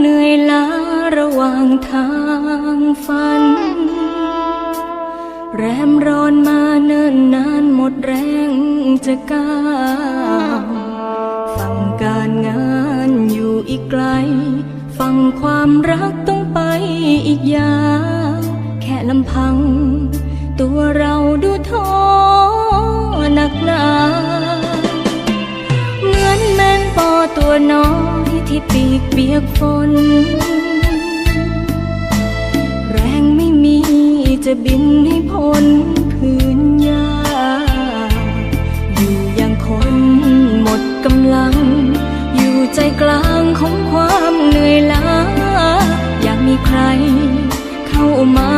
เหนื่อยล้าระหว่างทางฝัน แรมร้อนมาเนิ่นนานหมดแรงจะก้าวฝั่งการงานอยู่อีกไกลฝั่งความรักต้องไปอีกยาวแค่ลำพัง ตัวเราดูท้อหนักหนาเหมือนแมงปอตัวน้อย ปีกเปียกฝน แรงไม่มีจะบินให้พ้นพื้นหญ้าอยู่อย่างคนหมดกำลัง อยู่ใจกลางของความเหนื่อยล้า อยากมีใครเข้ามา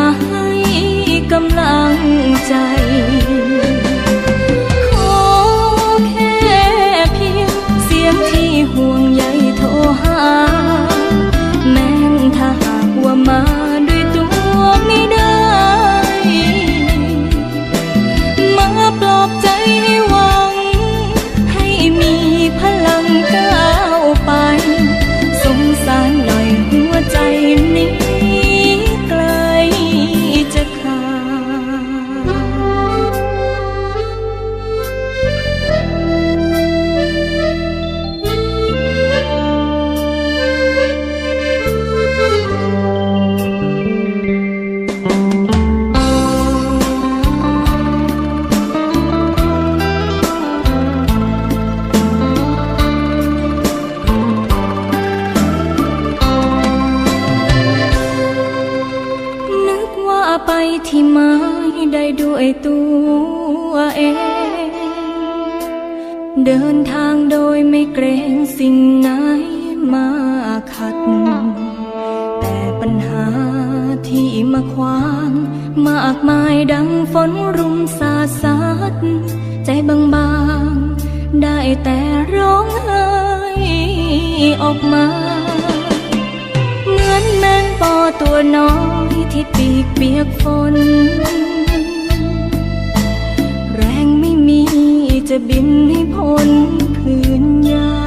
ที่ไม้ได้ด้วยตัวเอง เดินทางโดยไม่เกรงสิ่งไหนมาขัด แต่ปัญหาที่มาขวางมากมายดังฝนรุมสาดซัดใจบางๆ ได้แต่ร้องไห้ออกมา เหมือนแมงปอตัวน้อย ที่ปีกเปียกฝน แรงไม่มีจะบินให้พ้นพื้นหญ้า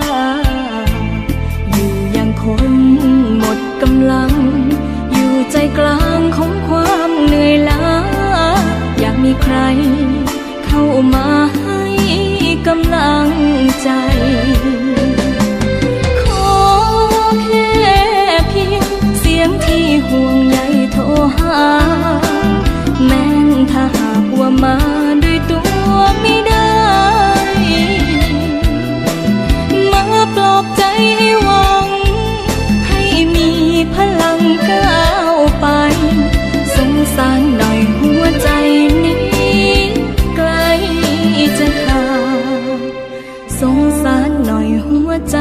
สารหน่อยหัวใจ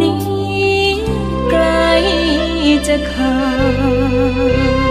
นี้ ใกล้จะขาด